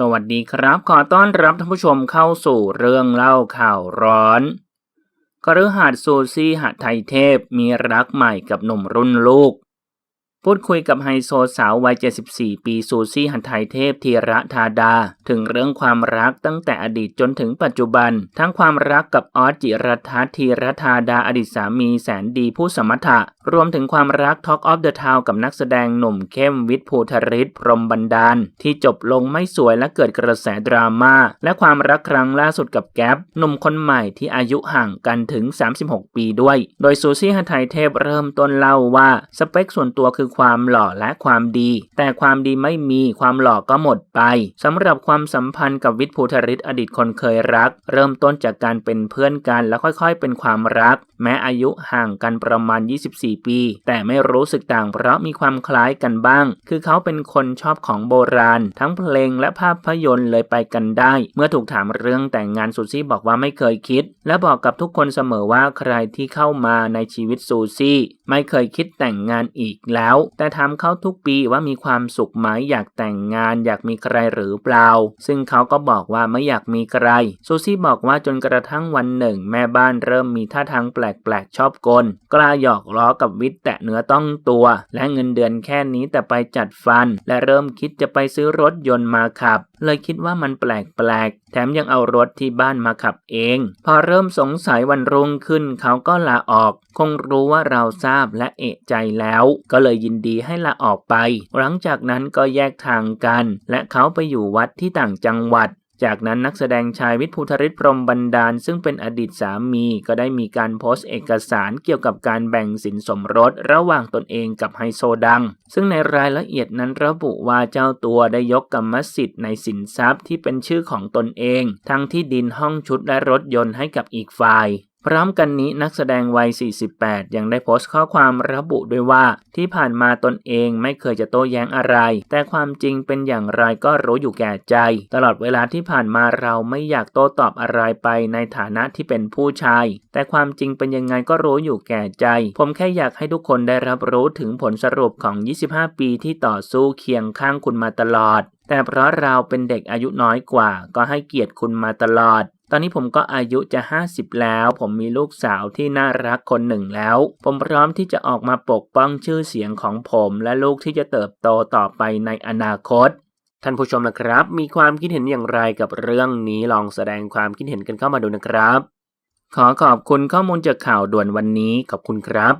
สวัสดีครับ ขอต้อนรับท่านผู้ชมเข้าสู่เรื่องเล่าข่าวร้อนกฤหัสซูซี่หัดไทยเทพมีรักใหม่กับหนุ่มรุ่นลูก พูดคุยกับไฮโซสาววัย 74 ปีซูซี่หันไทยเทพธีระธาดา ถึงเรื่องความรักตั้งแต่อดีตจนถึงปัจจุบัน ทั้งความรักกับออสจิรทัศน์ธีระธาดาอดีตสามีแสนดีผู้สมรรถะ รวมถึงความรัก Talk of the Town กับนักแสดงหนุ่มเข้มวิทย์ภูทริศพรมบันดาล ที่จบลงไม่สวยและเกิดกระแสดราม่าและความรักครั้งล่าสุดกับแก๊ปหนุ่มคนใหม่ที่อายุห่างกันถึง 36 ปีด้วย โดยซูซี่ฮันไทยเทพเริ่มต้นเล่าว่าสเปคส่วนตัวคือความหล่อและความดี แต่ความดีไม่มีความหล่อก็หมดไปสำหรับความสัมพันธ์กับวิทย์ภูทริศอดีตคนเคยรัก เริ่มต้นจากการเป็นเพื่อนกันแล้วค่อยๆ เป็นความรัก แม้อายุห่างกันประมาณ 24 ปี แต่ไม่รู้สึกต่างเพราะมีความคล้ายกันบ้าง คือเขาเป็นคนชอบของโบราณ ทั้งเพลงและภาพยนตร์เลยไปกันได้ เมื่อถูกถามเรื่องแต่งงานซูซี่บอกว่าไม่เคยคิด และบอกกับทุกคนเสมอว่าใครที่เข้ามาในชีวิตซูซี่ ไม่เคยคิดแต่งงานอีกแล้วแต่ถามเขาทุกปีว่ามีความสุขไหมอยากแต่งงาน อยากมีใครหรือเปล่า ซึ่งเขาก็บอกว่าไม่อยากมีใคร ซูซี่บอกว่าจนกระทั่งวันหนึ่ง แม่บ้านเริ่มมีท่าทางแปลกๆชอบกล กล้าหยอกล้อกับวิทย์แตะเนื้อต้องตัว และเงินเดือนแค่นี้แต่ไปจัดฟัน และเริ่มคิดจะไปซื้อรถยนต์มาขับเลยคิดว่ามันแปลกๆ แถมยังเอารถที่บ้านมาขับเอง พอเริ่มสงสัยวันรุ่งขึ้นเขาก็ลาออก คงรู้ว่าเราทราบและเอะใจแล้ว ก็เลยยินดีให้ลาออกไป หลังจากนั้นก็แยกทางกัน และเขาไปอยู่วัดที่ต่างจังหวัด จากนั้นนักแสดงชายวิทย์ภูทริศพรหมบันดาล ซึ่งเป็นอดีตสามีก็ได้มีการโพสต์เอกสารเกี่ยวกับการแบ่งสินสมรสระหว่างตนเองกับไฮโซดัง ซึ่งในรายละเอียดนั้นระบุว่าเจ้าตัวได้ยกกรรมสิทธิ์ในสินทรัพย์ที่เป็นชื่อของตนเอง ทั้งที่ดินห้องชุดและรถยนต์ให้กับอีกฝ่าย พร้อมกันนี้นักแสดงวัย 48 ยังได้โพสต์ข้อความระบุด้วยว่า ที่ผ่านมาตนเองไม่เคยจะโต้แย้งอะไร แต่ความจริงเป็นอย่างไรก็รู้อยู่แก่ใจ ตลอดเวลาที่ผ่านมาเราไม่อยากโต้ตอบอะไรไปในฐานะที่เป็นผู้ชาย แต่ความจริงเป็นยังไงก็รู้อยู่แก่ใจ ผมแค่อยากให้ทุกคนได้รับรู้ถึงผลสรุปของ 25 ปีที่ต่อสู้เคียงข้างคุณมาตลอด แต่เพราะเราเป็นเด็กอายุน้อยกว่า ก็ให้เกียรติคุณมาตลอด ตอนนี้ผมก็อายุจะ 50 แล้ว ผมมีลูกสาวที่น่ารักคนหนึ่งแล้ว ผมพร้อมที่จะออกมาปกป้องชื่อเสียงของผม และลูกที่จะเติบโตต่อไปในอนาคต ท่านผู้ชมนะครับ มีความคิดเห็นอย่างไรกับเรื่องนี้ลองแสดงความคิดเห็นกันเข้ามาดูนะครับ ขอขอบคุณข้อมูลจากข่าวด่วนวันนี้ขอบคุณครับ